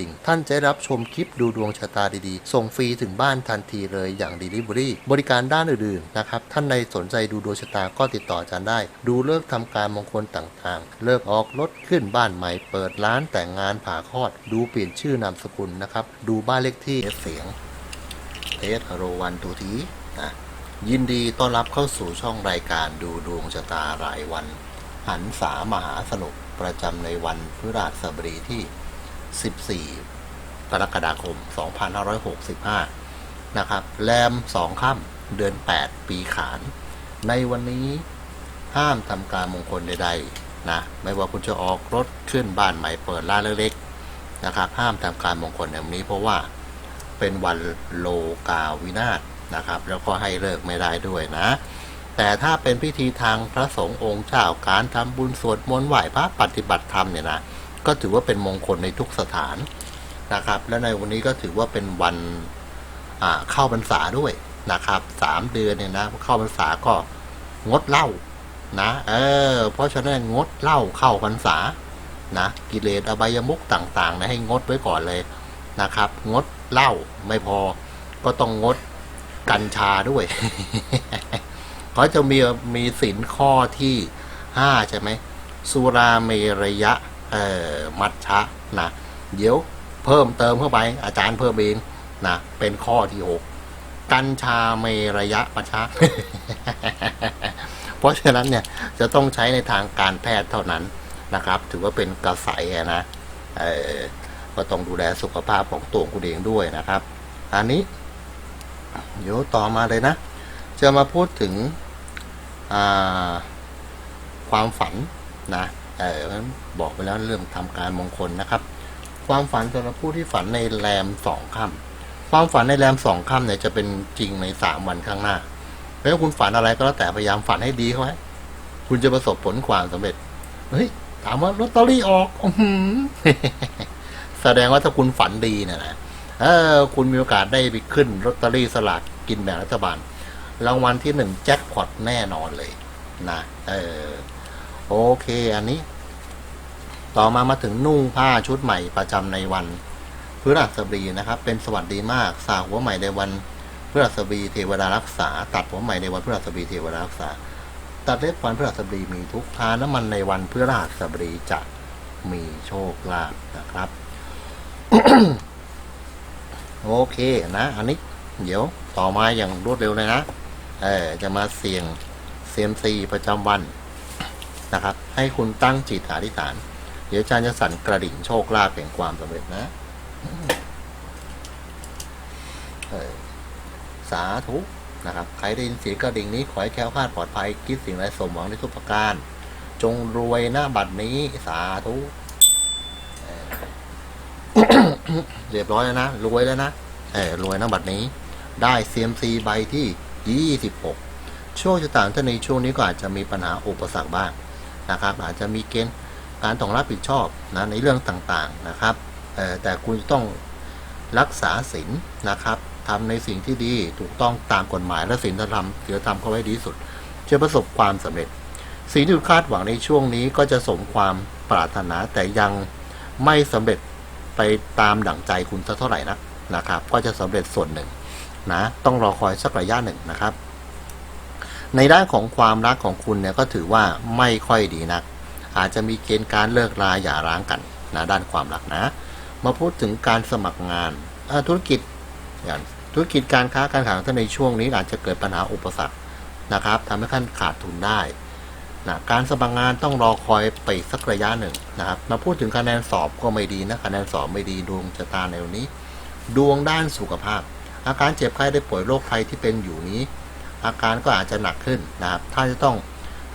ดิ่ง ท่านจะรับชมคลิปดูดวงชะตาดีๆ ส่งฟรีถึงบ้านทันทีเลยอย่าง Delivery บริการด้านอื่นๆนะครับ ท่านใดสนใจดูดวงชะตาก็ติดต่ออาจารย์ได้ ดูเลิกษ์ทำการมงคลต่างๆ เลิกออกรถขึ้นบ้านใหม่ เปิดร้านแต่งงานผ่าคลอด ดูเปลี่ยนชื่อนามสกุลนะครับ ดูบ้านเลขที่เสียงเทสโรวันตูทีนะยินดีต้อนรับเข้าสู่ช่องรายการดูดวงชะตารายวันหันษามหาสนุกประจำในวันพฤหัสบดีที่ 14 กรกฎาคม 2565 นะครับ แรม 2 ค่ำเดือน 8 ปีขาน ในวันนี้ห้ามทำการมงคลใดๆนะ ไม่ว่าคุณจะออกรถขึ้นบ้านใหม่เปิดร้านเล็กๆนะครับ ห้ามทำการมงคลในวันนี้เพราะว่าเป็นวันโลกาวินาศนะครับ แล้วก็ให้เลิกไม่ได้ด้วยนะ แต่ถ้าเป็นพิธีทางพระสงฆ์องค์เจ้าการทำบุญสวดมนต์ไหว้พระปฏิบัติธรรมเนี่ยนะ ก็ถือว่าเป็นมงคลในทุกสถานนะครับ และในวันนี้ก็ถือว่าเป็นวันเข้าพรรษาด้วยนะครับสามเดือนเนี่ยนะเข้าพรรษาก็งดเหล้านะ เออ เพราะฉะนั้นงดเหล้าเข้าพรรษานะกิเลสอบายมุกต่างๆนะให้งดไว้ก่อนเลยนะครับ งดเหล้าไม่พอก็ต้องงดกัญชาด้วยเขาจะมีมีสินข้อที่ห้าใช่ไหมสุราเมรยะ เออมัชชะนะเดี๋ยวเพิ่มเติมเข้าไป อาจารย์เพิ่มเองนะเป็นข้อที่หกกัญชาเมรยะมัชชะเพราะฉะนั้นเนี่ยจะต้องใช้ในทางการแพทย์เท่านั้นนะครับ ถือว่าเป็นกระใสอะนะเออก็ต้องดูแลสุขภาพของตัวคุณเองด้วยนะครับ อันนี้เดี๋ยวต่อมาเลยนะ จะมาพูดถึงความฝันนะ เออบอกไปแล้วเรื่องทำการมงคลนะครับ ความฝันสำหรับผู้ที่ฝันในแรมสองค่ำความฝันในแรมสองค่ำเนี่ยจะเป็นจริงในสามวันข้างหน้าแล้วคุณฝันอะไรก็แล้วแต่พยายามฝันให้ดีเข้าไว้คุณจะประสบผลความสำเร็จเฮ้ยถามว่าลอตเตอรี่ออกออหือแสดงว่าถ้าคุณฝันดีเนี่ยนะเออ คุณมีโอกาสได้ไปขึ้นลอตเตอรี่สลากกินแบ่งรัฐบาลรางวัลที่หนึ่งแจ็คพอตแน่นอนเลย นะ เออ โอเค อันนี้ ต่อมามาถึงนุ่งผ้าชุดใหม่ประจำในวันพฤหัสบดีนะครับ เป็นสวัสดีมากสาหัวใหม่ในวันพฤหัสบดีเทวดารักษา ตัดหัวใหม่ในวันพฤหัสบดีเทวดารักษา ตัดเล็บวันพฤหัสบดีมีทุกทานน้ำมันในวันพฤหัสบดีจะมีโชคลาภนะครับ โอเคนะ อันนี้ เดี๋ยวต่อมาอย่างรวดเร็วเลยนะเออจะมาเสี่ยงเซียมซีประจำวันนะครับ ให้คุณตั้งจิตอธิษฐาน เดี๋ยวอาจารย์จะสั่นกระดิ่งโชคลาภแห่งความสำเร็จนะสาธุนะครับ ใครได้ยินเสียงกระดิ่งนี้ขอให้แค้วคลาดปลอดภัยคิดสิ่งใดสมหวังในทุกประการ จงรวยหน้าบัตรนี้สาธุเรียบร้อยแล้วนะ รวยแล้วนะเออรวยหน้าบัตรนี้ ได้เซียมซีใบที่ 26 ช่วงชะตาท่านในช่วงนี้ก็อาจจะมีปัญหาอุปสรรคบ้างนะครับ อาจจะมีเกณฑ์ การต้องรับผิดชอบนะในเรื่องต่างๆนะครับแต่คุณต้องรักษาศีลนะครับทำในสิ่งที่ดีถูกต้องตามกฎหมายและศีลธรรมศีลธรรมเข้าไว้ดีสุดจะประสบความสำเร็จ สิ่งที่คุณคาดหวังในช่วงนี้ก็จะสมความปรารถนาแต่ยังไม่สำเร็จไปตามดั่งใจคุณสักเท่าไหร่นักนะครับ ก็จะสำเร็จส่วนหนึ่งนะต้องรอคอยสักระยะหนึ่งนะครับ ในด้านของความรักของคุณเนี่ยก็ถือว่าไม่ค่อยดีนัก อาจจะมีเกณฑ์การเลิกราหย่าร้างกันนะด้านความรักนะ มาพูดถึงการสมัครงานธุรกิจอย่างธุรกิจการค้าการขายของท่านในช่วงนี้อาจจะเกิดปัญหาอุปสรรคนะครับทำให้ท่านขาดทุนได้นะการสมัครงานต้องรอคอยไปสักระยะหนึ่งนะครับ มาพูดถึงคะแนนสอบก็ไม่ดีนะคะแนนสอบไม่ดีดวงชะตาในวันนี้ ดวงด้านสุขภาพ อาการเจ็บไข้ได้ป่วยโรคภัยที่เป็นอยู่นี้ อาการก็อาจจะหนักขึ้นนะครับท่านจะต้อง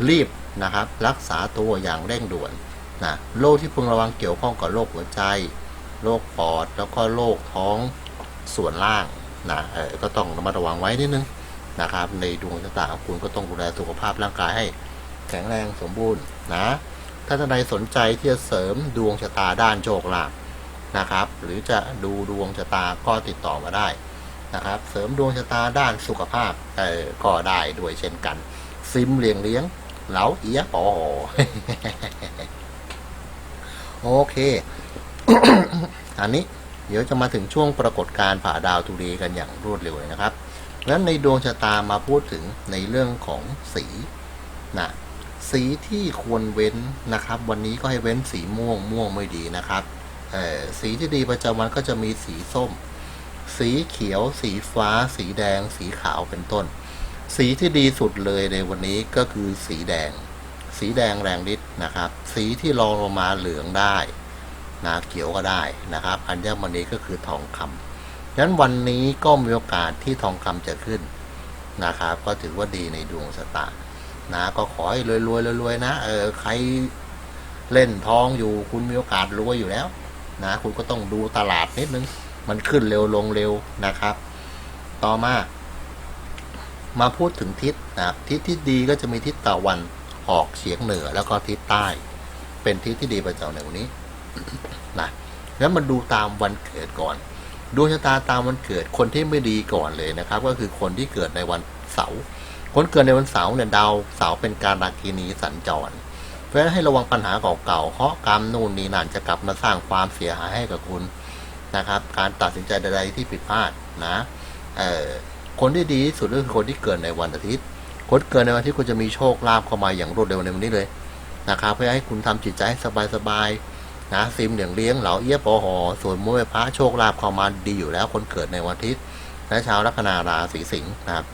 รีบ นะครับ รักษาตัวอย่างเร่งด่วนนะโรคที่พึงระวังเกี่ยวข้องกับโรคหัวใจโรคปอดแล้วก็โรคท้องส่วนล่างนะเออก็ต้องระมัดระวังไว้นิดนึงนะครับ ในดวงชะตาของคุณก็ต้องดูแลสุขภาพร่างกายให้แข็งแรงสมบูรณ์นะถ้าท่านใดสนใจที่จะเสริมดวงชะตาด้านโชคลาภนะครับ หรือจะดูดวงชะตาก็ติดต่อมาได้นะครับ เสริมดวงชะตาด้านสุขภาพเออก็ได้ด้วยเช่นกัน ซิมเลี้ยงเลี้ยง เหลาเอียปอโอเค อันนี้เดี๋ยวจะมาถึงช่วงปรากฏการณ์ผ่าดาวธุรีกันอย่างรวดเร็วเลยนะครับงั้นในดวงชะตามาพูดถึงในเรื่องของสีนะสีที่ควรเว้นนะครับ วันนี้ก็ให้เว้นสีม่วงม่วงไม่ดีนะครับสีที่ดีประจำวันก็จะมีสีส้ม สีเขียว สีฟ้า สีแดง สีขาวเป็นต้น สีที่ดีสุดเลยในวันนี้ก็คือสีแดง สีแดงแรงฤทธิ์นะครับ สีที่รองลงมาเหลืองได้นะเขียวก็ได้นะครับ อัญมณีก็คือทองคำดังนั้นวันนี้ก็มีโอกาสที่ทองคำจะขึ้นนะครับ ก็ถือว่าดีในดวงชะตานะก็ขอให้รวยรวยรวยๆนะเออใครเล่นทองอยู่ คุณมีโอกาสรวยอยู่แล้ว นะ คุณก็ต้องดูตลาดนิดนึง มันขึ้นเร็วลงเร็วนะครับ ต่อมา มาพูดถึงทิศนะครับทิศที่ดีก็จะมีทิศตะวันออกเฉียงเหนือแล้วก็ทิศใต้ เป็นทิศที่ดีประจำในวันนี้นะแล้วมาดูตามวันเกิดก่อนดวงชะตาตามวันเกิดคนที่ไม่ดีก่อนเลยนะครับ ก็คือคนที่เกิดในวันเสาร์คนเกิดในวันเสาร์เนี่ยดาวเสาร์เป็นการรากินีสัญจร เพราะฉะนั้นให้ระวังปัญหาเก่าๆเคราะกรรมนู่นนี่นั่นจะกลับมาสร้างความเสียหายให้กับคุณนะครับ การตัดสินใจใดๆที่ผิดพลาดนะเอ่อ คนที่ดีที่สุดก็คือคนที่เกิดในวันอาทิตย์ คนเกิดในวันอาทิตย์คุณจะมีโชคลาภเข้ามาอย่างรวดเร็วในวันนี้เลยนะครับเพื่อให้คุณทำจิตใจให้สบายๆนะซิมเหลียงเลี้ยงเหลาเอี้ยปอหอส่วนมวยพระโชคลาภเข้ามาดีอยู่แล้ว คนเกิดในวันอาทิตย์และชาวลัคนาราศีสิงห์นะครับ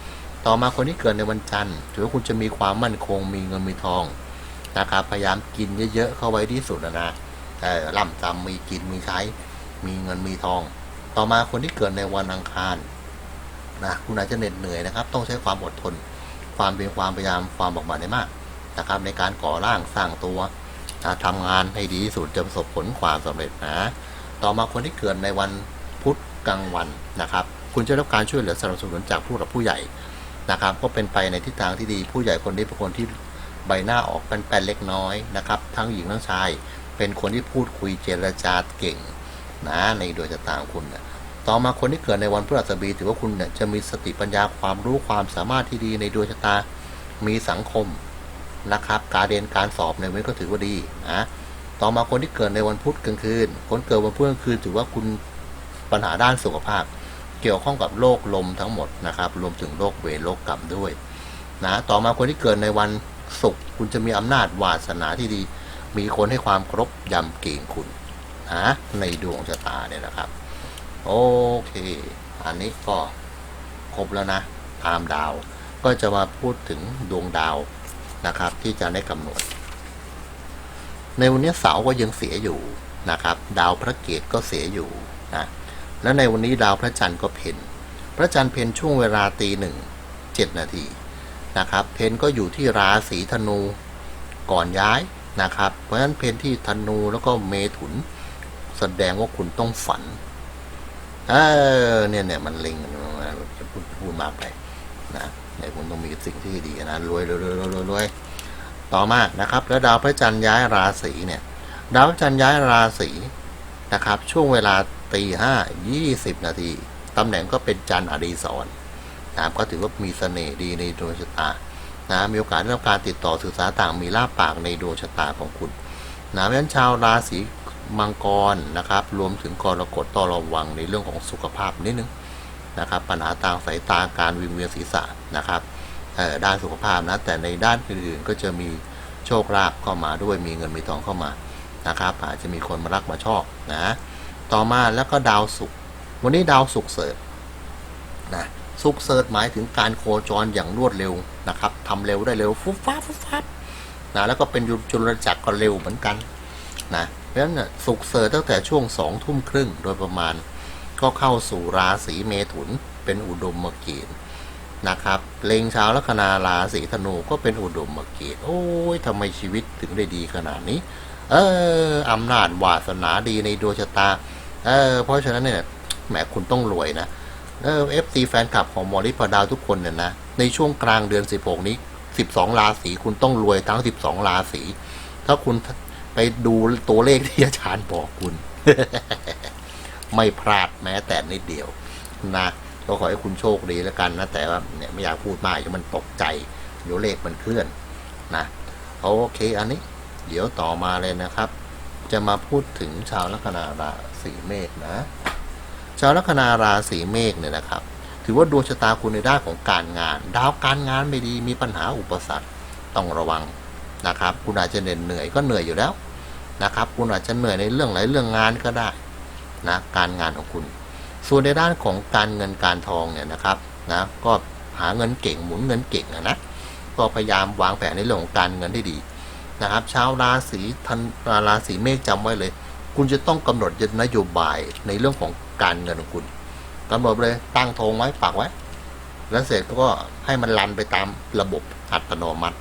ต่อมาคนที่เกิดในวันจันทร์ถือว่าคุณจะมีความมั่นคงมีเงินมีทองนะครับพยายามกินเยอะๆเข้าไว้ที่สุดนะนะเออล่ำจำมีกินมีใช้ มีเงินมีทอง ต่อมาคนที่เกิดในวันอังคาร นะคุณอาจจะเหน็ดเหนื่อยนะครับ ต้องใช้ความอดทน ความเป็นความพยายามความบอกบันได้มากนะครับ ในการก่อร่างสร้างตัวนะทำงานให้ดีที่สุดจะประสบผลความสำเร็จนะต่อมาคนที่เกิดในวันพุธกลางวันนะครับ คุณจะรับการช่วยเหลือสนับสนุนจากผู้หลักผู้ใหญ่นะครับ ก็เป็นไปในทิศทางที่ดีผู้ใหญ่คนนี้เป็นคนที่ใบหน้าออกเป็นแป้นเล็กน้อยนะครับ ทั้งหญิงทั้งชาย เป็นคนที่พูดคุยเจรจาเก่งนะในดวงชะตาของคุณนะ ต่อมาคนที่เกิดในวันพฤหัสบดีถือว่าคุณเนี่ยจะมีสติปัญญาความรู้ความสามารถที่ดีในดวงชะตา มีสังคมนะครับ การเรียนการสอบในวันก็ถือว่าดีนะต่อมาคนที่เกิดในวันพุธกลางคืน คนเกิดวันพุธกลางคืน ถือว่าคุณปัญหาด้านสุขภาพ เกี่ยวข้องกับโรคลมทั้งหมดนะครับ รวมถึงโรคเวรโรคกรรมด้วยนะต่อมาคนที่เกิดในวันศุกร์คุณจะมีอำนาจวาสนาที่ดี มีคนให้ความเคารพยำเกรงคุณนะในดวงชะตาเนี่ยนะครับ โอเค อันนี้ก็ครบแล้วนะตามดาว ก็จะมาพูดถึงดวงดาวนะครับ ที่จะได้กำหนด ในวันนี้เสาร์ก็ยังเสียอยู่นะครับ ดาวพระเกตก็เสียอยู่นะและในวันนี้ดาวพระจันทร์ก็เพ็ญพระจันทร์เพ็ญช่วงเวลาตีหนึ่งเจ็ดนาทีนะครับ เพนก็อยู่ที่ราศีธนูก่อนย้ายนะครับ เพราะฉะนั้นเพนที่ธนูแล้วก็เมถุน แสดงว่าคุณต้องฝัน เออเนี่ยเนี่ยมันเล็งมันจะพูดพูดมากไปนะเนี่คุณต้องมีสิ่งที่ดีนะรวยรวยรวยรวยรวยต่อมานะครับ แล้วดาวพระจันทร์ย้ายราศีเนี่ย ดาวพระจันทร์ย้ายราศีนะครับ ช่วงเวลาตีห้ายี่สิบนาทีตำแหน่งก็เป็นจันทร์อดีศรนะครับก็ถือว่ามีเสน่ห์ดีในดวงชะตานะมีโอกาสได้รับการติดต่อสื่อสารต่างมีลาบปากในดวงชะตาของคุณนะเพราะฉะนั้นชาวราศี มังกรนะครับ รวมถึงกรกฎต้องระวังในเรื่องของสุขภาพนิดนึงนะครับ ปัญหาทางสายตาการวิงเวียนศีรษะนะครับด้านสุขภาพนะแต่ในด้านอื่นๆก็จะมีโชคลาภเข้ามาด้วยมีเงินมีทองเข้ามานะครับอาจจะมีคนมารักมาชอบนะ ต่อมาแล้วก็ดาวศุกร์วันนี้ดาวศุกร์เสริฐนะสุกเสิร์ชหมายถึงการโคจรอย่างรวดเร็วนะครับทำเร็วได้เร็วฟุบฟ้าฟุบฟ้านะแล้วก็เป็นยุจุลจักรก็เร็วเหมือนกันนะ เพราะฉะนั้นสุกเสิร์ชตั้งแต่ช่วงสองทุ่มครึ่งโดยประมาณ ก็เข้าสู่ราศีเมถุน เป็นอุดมมเกณฑ์นะครับเลงชาวลัคนาราศีธนูก็เป็นอุดมมเกณฑ์โอ้ยทำไมชีวิตถึงได้ดีขนาดนี้ เอออำนาจวาสนาดีในดวงชะตาเออเพราะฉะนั้นเนี่ยแหมคุณต้องรวยนะเออเอฟซีแฟนคลับของมอริพาดาวทุกคนเนี่ยนะในช่วงกลางเดือน 16 นี้ 12 ราศีคุณต้องรวยทั้ง 12 ราศีถ้าคุณ ไปดูตัวเลขที่อาจารย์บอกคุณ ไม่พลาดแม้แต่นิดเดียว นะก็ขอให้คุณโชคดีแล้วกันนะ แต่ว่าเนี่ยไม่อยากพูดมากเดี๋ยวมันตกใจ เดี๋ยวเลขมันเคลื่อน นะโอเค อันนี้ เดี๋ยวต่อมาเลยนะครับ จะมาพูดถึงชาวลัคนาราศีเมษนะ ชาวลัคนาราศีเมษเนี่ยนะครับ ถือว่าดวงชะตาคุณในด้านของการงาน ดาวการงานไม่ดีมีปัญหาอุปสรรคต้องระวัง นะครับ คุณอาจจะเหน็ดเหนื่อยก็เหนื่อยอยู่แล้วนะครับ คุณอาจจะเหนื่อยในเรื่องหลายเรื่องงานก็ได้นะการงานของคุณ ส่วนในด้านของการเงินการทองเนี่ยนะครับนะก็หาเงินเก่งหมุนเงินเก่งอะนะก็พยายามวางแผนในเรื่องของการเงินได้ดีนะครับชาวราศีธันราศีเมษจำไว้เลย คุณจะต้องกำหนดนโยบายในเรื่องของการเงินของคุณกำหนดเลยตั้งธงไว้ปักไว้ แล้วเสร็จก็ให้มันรันไปตามระบบอัตโนมัติ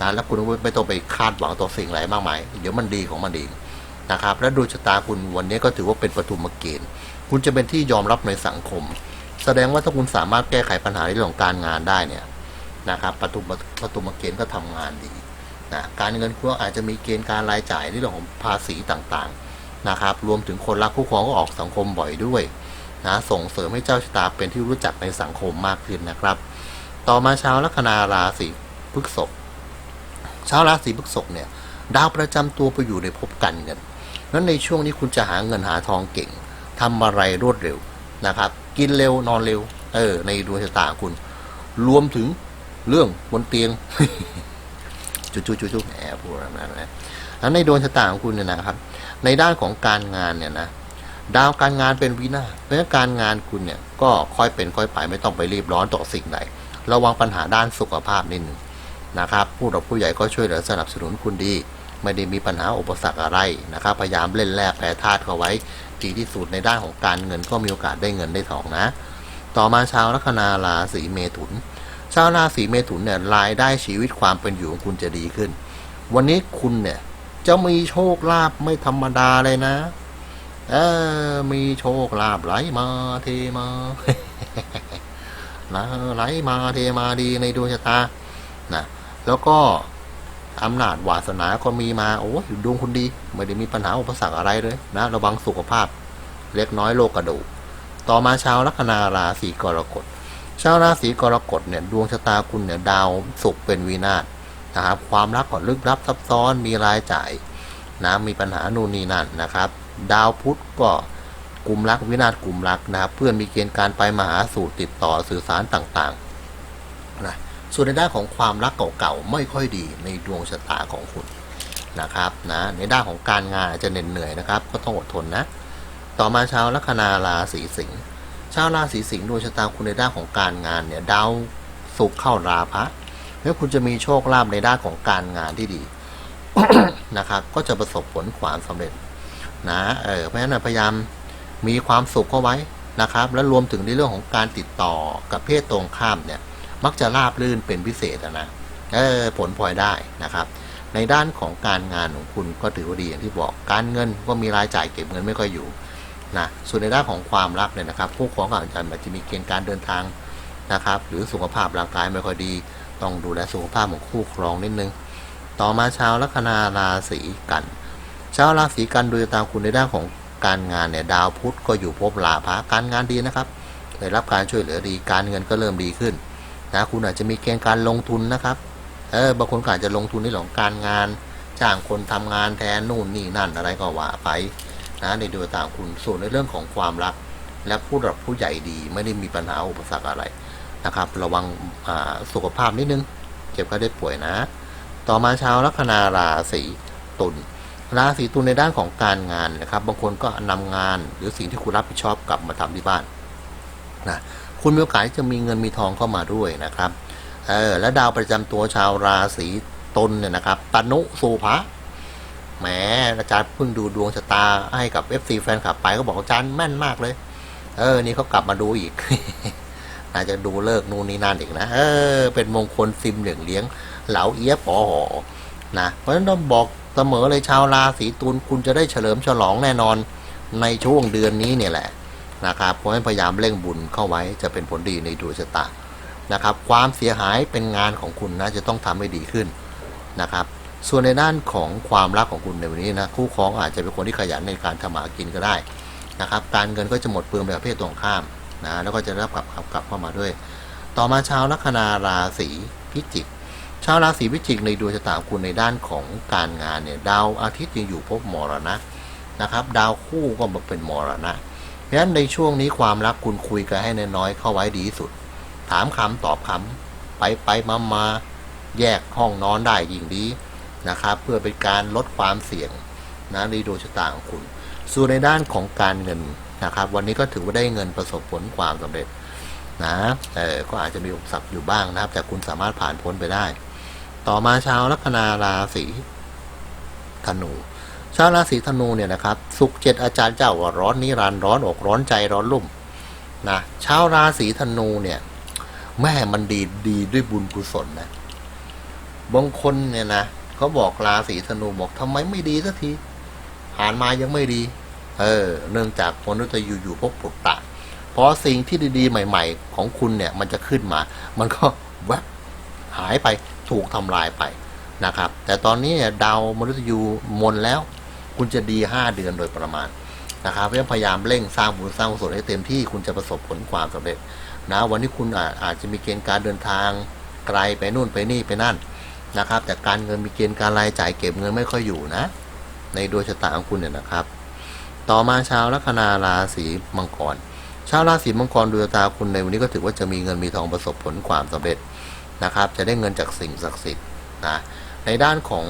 นะแล้วคุณไม่ต้องไปคาดหวังต่อสิ่งอะไรมากมาย เดี๋ยวมันดีของมันเองนะครับ และดวงชะตาคุณวันนี้ก็ถือว่าเป็นปฐุมเกณฑ์คุณจะเป็นที่ยอมรับในสังคม แสดงว่าถ้าคุณสามารถแก้ไขปัญหาในเรื่องของการงานได้เนี่ยนะครับปฐุมปฐุมเกณฑ์ก็ทำงานดีนะการเงินคุณอาจจะมีเกณฑ์การรายจ่ายในเรื่องของภาษีต่างๆนะครับ รวมถึงคนรักคู่ครองก็ออกสังคมบ่อยด้วยนะส่งเสริมให้เจ้าชะตาเป็นที่รู้จักในสังคมมากขึ้นนะครับ ต่อมาชาวลัคนาราศีพฤษภ ชาวราศีพฤษภเนี่ยดาวประจำตัวไปอยู่ในภพการเงินนั้นในช่วงนี้คุณจะหาเงินหาทองเก่งทำอะไรรวดเร็วนะครับ กินเร็วนอนเร็ว เออ ในดวงชะตาคุณ รวมถึงเรื่องบนเตียงจุ๊จุ๊จุ๊แอบพูดอะนะแล้วในดวงชะตาของคุณเนี่ยนะครับ ในด้านของการงานเนี่ยนะดาวการงานเป็นวินาศเพราะงั้นการงานคุณเนี่ยก็ค่อยเป็นค่อยไปไม่ต้องไปรีบร้อนต่อสิ่งใดระวังปัญหาด้านสุขภาพนิดหนึ่ง นะครับ ผู้หลักผู้ใหญ่ก็ช่วยเหลือสนับสนุนคุณดี ไม่ได้มีปัญหาอุปสรรคอะไรนะครับ พยายามเล่นแร่แปรธาตุเขาไว้ดีที่สุดในด้านของการเงินก็มีโอกาสได้เงินได้ทองนะ ต่อมาชาวลัคนาราศีเมถุน ชาวราศีเมถุนเนี่ยรายได้ชีวิตความเป็นอยู่ของคุณจะดีขึ้น วันนี้คุณเนี่ยจะมีโชคลาภไม่ธรรมดาเลยนะ เออมีโชคลาภไหลมาเทมานะไหลมาเทมาดีในดวงชะตานะ แล้วก็อำนาจวาสนาก็มีมาโอ้ยดวงคุณดี ไม่ได้มีปัญหาอุปสรรคอะไรเลยนะ ระวังสุขภาพ เล็กน้อยโรคกระดูกต่อมาชาวลัคนาราศีกรกฎชาวราศีกรกฎเนี่ยดวงชะตาคุณเนี่ยดาวศุกร์เป็นวินาศนะครับความรักก็ลึกลับซับซ้อนมีรายจ่ายนะมีปัญหานู่นนี่นั่นนะครับ ดาวพุธก็กลุ่มรักวินาศกลุ่มรักนะครับ เพื่อนมีเกณฑ์การไปมาหาสู่ติดต่อสื่อสารต่างๆนะ ส่วนในด้านของความรักเก่าๆไม่ค่อยดีในดวงชะตาของคุณนะครับนะในด้านของการงานอาจจะเหน็ดเหนื่อยนะครับ ก็ต้องอดทนนะ ต่อมาชาวลัคนาราศีสิงห์ชาวราศีสิงห์ดวงชะตาคุณในด้านของการงานเนี่ยดาวสุกร์เข้าราพะแล้วคุณจะมีโชคลาภในด้านของการงานที่ดีนะครับ ก็จะประสบผลความสำเร็จนะเออเพราะฉะนั้นพยายามมีความสุขเข้าไว้นะครับ และรวมถึงในเรื่องของการติดต่อกับเพศตรงข้ามเนี่ย มักจะราบรื่นเป็นพิเศษนะเออผลพลอยได้นะครับ ในด้านของการงานของคุณก็ถือว่าดีอย่างที่บอกการเงินก็มีรายจ่ายเก็บเงินไม่ค่อยอยู่นะส่วนในด้านของความรักเนี่ยนะครับผู้ของอาจจะอาจจะมีเกณฑ์การเดินทางนะครับหรือสุขภาพร่างกายไม่ค่อยดี ต้องดูแลสุขภาพของคู่ครองนิดนึง ต่อมาชาวลัคนาราศีกัน ชาวราศีกันโดยตามคุณในด้านของการงานเนี่ยดาวพุธก็อยู่ภพลาภะการงานดีนะครับได้รับการช่วยเหลือดีการเงินก็เริ่มดีขึ้น นะคุณอาจจะมีเกณฑ์การลงทุนนะครับเออบางคนอาจจะลงทุนในเรื่องของการงาน จ้างคนทำงานแทนนู่นนี่นั่นอะไรก็ว่าไปนะในดวงตาคุณส่วนในเรื่องของความรัก และผู้หลักผู้ใหญ่ดีไม่ได้มีปัญหาอุปสรรคอะไรนะครับ ระวังสุขภาพนิดนึง เจ็บก็ได้ป่วยนะ ต่อมาชาวลัคนาราศีตุลราศีตุลในด้านของการงานนะครับ บางคนก็นำงานหรือสิ่งที่คุณรับผิดชอบกลับมาทำที่บ้านนะ คุณมีโอกาสจะมีเงินมีทองเข้ามาด้วยนะครับเออและดาวประจำตัวชาวราศีตุลเนี่ยนะครับตนุสุภะแหมอาจารย์เพิ่งดูดวงชะตาให้กับ FC แฟนคลับไปก็บอกอาจารย์แม่นมากเลย เออ นี่เขากลับมาดูอีกอาจจะดูเลิกนู่นนี่นั่นอีกนะเออ เป็นมงคลซิมเหลืองเลี้ยง เหลาเอียบปอหอนะเพราะฉะนั้นต้องบอกเสมอเลยชาวราศีตุลคุณจะได้เฉลิมฉลองแน่นอนในช่วงเดือนนี้เนี่ยแหละ นะครับเพราะฉะนั้นพยายามเร่งบุญเข้าไว้จะเป็นผลดีในดวงชะตานะครับ ความเสียหายเป็นงานของคุณนะจะต้องทำให้ดีขึ้นนะครับ ส่วนในด้านของความรักของคุณในวันนี้นะคู่ครองอาจจะเป็นคนที่ขยันในการทำมาหากินก็ได้นะครับ การเงินก็จะหมดเปลืองไปกับเพศตรงข้ามนะแล้วก็จะรับกลับกลับกลับเข้ามาด้วย ต่อมาชาวลัคนาราศีพิจิกชาวราศีพิจิกในดวงชะตาคุณในด้านของการงานเนี่ยดาวอาทิตย์ยังอยู่ภพมรณะนะครับ ดาวคู่ก็มาเป็นมรณะ เพราะฉะนั้นในช่วงนี้ความรักคุณคุยกันให้น้อยๆเข้าไว้ดีที่สุด ถามคำตอบคำไปไปมามาแยกห้องนอนได้ยิ่งดีนะครับ เพื่อเป็นการลดความเสี่ยงนะในดวงชะตาของคุณ ส่วนในด้านของการเงินนะครับ วันนี้ก็ถือว่าได้เงินประสบผลความสำเร็จนะเออก็อาจจะมีอุปสรรคอยู่บ้างนะครับ แต่คุณสามารถผ่านพ้นไปได้ ต่อมาชาวลัคนาราศีธนู ชาวราศีธนูเนี่ยนะครับ สุขเจ็ดอาจารย์เจ้าว่าร้อนนิรันดร์ร้อนอกร้อนใจร้อนรุ่มนะชาวราศีธนูเนี่ยแม่มันดีดีด้วยบุญกุศลนะบางคนเนี่ยนะเขาบอกราศีธนูบอกทำไมไม่ดีสักทีผ่านมายังไม่ดี เออ เนื่องจากมนุษย์อยู่อยู่ๆพวกปุตตะเพราะสิ่งที่ดีๆ ใหม่ ๆ ของคุณเนี่ย มันจะขึ้นมา มันก็แวบหายไปถูกทำลายไปนะครับ แต่ตอนนี้เนี่ยดาวมนุษย์ยูมนแล้ว คุณจะดีห้าเดือนโดยประมาณนะครับเพราะพยายามเร่งสร้างบุญสร้างกุศลให้เต็มที่คุณจะประสบผลความสำเร็จนะวันนี้คุณอาจอาจจะมีเกณฑ์การเดินทางไกลไปนู่นไปนี่ไปนั่นนะครับ แต่การเงินมีเกณฑ์การรายจ่ายเก็บเงินไม่ค่อยอยู่นะ ในดวงชะตาของคุณเนี่ยนะครับ ต่อมาชาวลัคนาราศีมังกรชาวราศีมังกรดวงชะตาคุณในวันนี้ก็ถือว่าจะมีเงินมีทองประสบผลความสำเร็จนะครับ จะได้เงินจากสิ่งศักดิ์สิทธิ์นะในด้านของ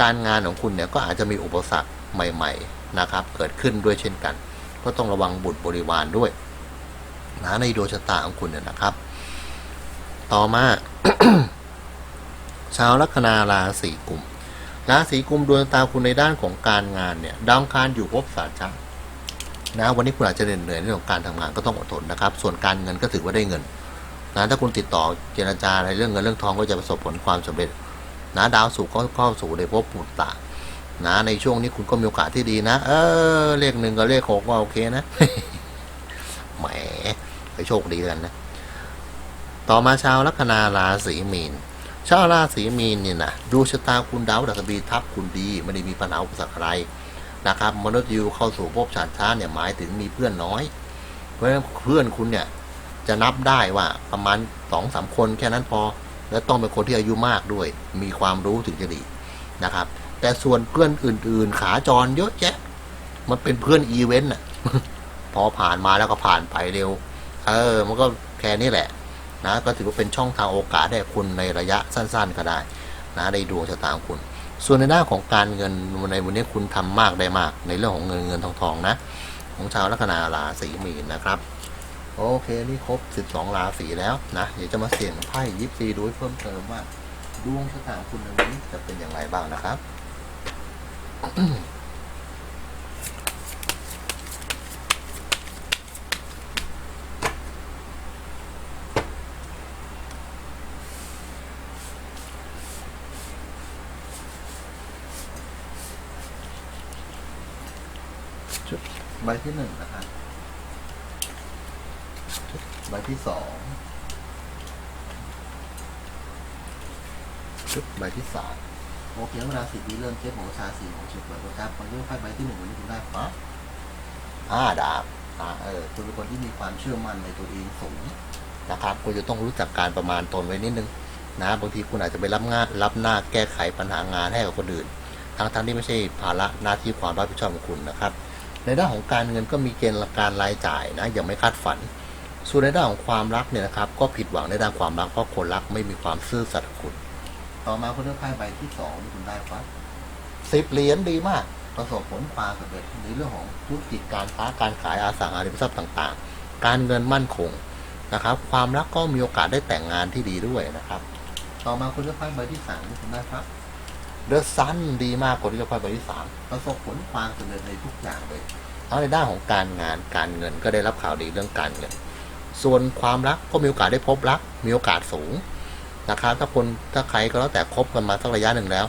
การงานของคุณเนี่ยก็อาจจะมีอุปสรรคใหม่ ๆนะครับ เกิดขึ้นด้วยเช่นกัน ก็ต้องระวังบุตรบริวารด้วยนะในดวงชะตาของคุณเนี่ยนะครับ ต่อมาชาวลัคนาราศีกุมราศีกุมดวงชะตาคุณในด้านของการงานเนี่ยดาวคารอยู่ภพสาจังนะวันนี้คุณอาจจะเหนื่อยในเรื่องของการทำงานก็ต้องอดทนนะครับ ส่วนการเงินก็ถือว่าได้เงินนะถ้าคุณติดต่อเจรจาในเรื่องเงินเรื่องทองก็จะประสบผลความสำเร็จ นะดาวศุกก็เข้าสู่ในภพปุตตะนะในช่วงนี้คุณก็มีโอกาสที่ดีนะ เออ เลขหนึ่งกับเลขหกว่าโอเคนะแหมไปโชคดีกันนะ ต่อมาชาวลัคนาราศีมีน ชาวราศีมีนเนี่ยนะดูชะตาคุณดาวดัชบีทับคุณดี ไม่ได้มีปัญหาอุปสรรคอะไรนะครับ มนุษย์ยูเข้าสู่ภพชาติช้าเนี่ยหมายถึงมีเพื่อนน้อย เพราะฉะนั้นเพื่อนคุณเนี่ยจะนับได้ว่าประมาณสองสามคนแค่นั้นพอ และต้องเป็นคนที่อายุมากด้วย มีความรู้ถึงจะดีนะครับ แต่ส่วนเพื่อนอื่น ๆ ขาจรเยอะแยะ มันเป็นเพื่อนอีเวนต์อะ พอผ่านมาแล้วก็ผ่านไปเร็ว เออ มันก็แค่นี้แหละ นะ ก็ถือว่าเป็นช่องทางโอกาสให้คุณในระยะสั้น ๆ ก็ได้ นะในดวงชะตาคุณ ส่วนในด้านของการเงินในวันนี้คุณทำมากได้มาก ในเรื่องของเงินเงินทองทองนะ ของชาวลัคนาราศีมีนนะครับ โอเค นี่ครบ 12 ราศีแล้วนะ เดี๋ยวจะมาเสี่ยงไพ่ยิปซีดูเพิ่มเติมว่า ดวงชะตาคุณในวันนี้จะเป็นอย่างไรบ้างนะครับชุดใบที่หนึ่งนะครับชุด ใบที่สองชุดใบที่สามโอเคเวลาสิบวิเริ่มเช็คของชาสีของเช็คเปิดนะครับมันเริ่มไพ่ใบที่หนึ่งวันนี้คุณได้ปั๊บห้าดาบอ่าเออคุณเป็นคนที่มีความเชื่อมั่นในตัวเองสูงนะครับคุณจะต้องรู้จักการประมาณตนไว้นิดนึงนะบางทีคุณอาจจะไปรับงานรับหน้าแก้ไขปัญหางานให้กับคนอื่น ทั้งทั้งที่ไม่ใช่ภาระหน้าที่ความรับผิดชอบของคุณนะครับ ในด้านของการเงินก็มีเกณฑ์การรายจ่ายนะยังไม่คาดฝัน ส่วนในด้านของความรักเนี่ยนะครับ ก็ผิดหวังในด้านความรักเพราะคนรักไม่มีความซื่อสัตย์กับคุณ ต่อมาคุณเลือกไพ่ใบที่สองที่คุณได้ครับสิบเหรียญดีมาก ประสบผลความสำเร็จในเรื่องของธุรกิจการค้าการขายอสังหาริมทรัพย์ต่างๆ การเงินมั่นคงนะครับ ความรักก็มีโอกาสได้แต่งงานที่ดีด้วยนะครับ ต่อมาคุณเลือกไพ่ใบที่สามที่คุณได้ครับเดอะซันดีมากกว่าที่เลือกไพ่ใบที่สามประสบผลความสำเร็จในทุกอย่างเลยทั้งในด้านของการงานการเงินก็ได้รับข่าวดีเรื่องการเงิน ส่วนความรักก็มีโอกาสได้พบรัก มีโอกาสสูงนะครับ ถ้าคนถ้าใครก็แล้วแต่คบกันมาสักระยะหนึ่งแล้ว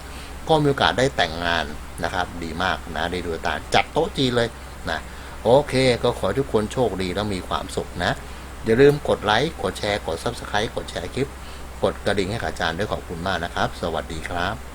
ก็มีโอกาสได้แต่งงานนะครับ ดีมากนะได้ดูตาจัดโต๊ะจีนเลยนะโอเค ก็ขอทุกคนโชคดีแล้วมีความสุขนะ อย่าลืมกดไลค์กดแชร์กด Subscribe กดแชร์คลิป กดกระดิ่งให้กับอาจารย์ด้วยขอบคุณมากนะครับ สวัสดีครับ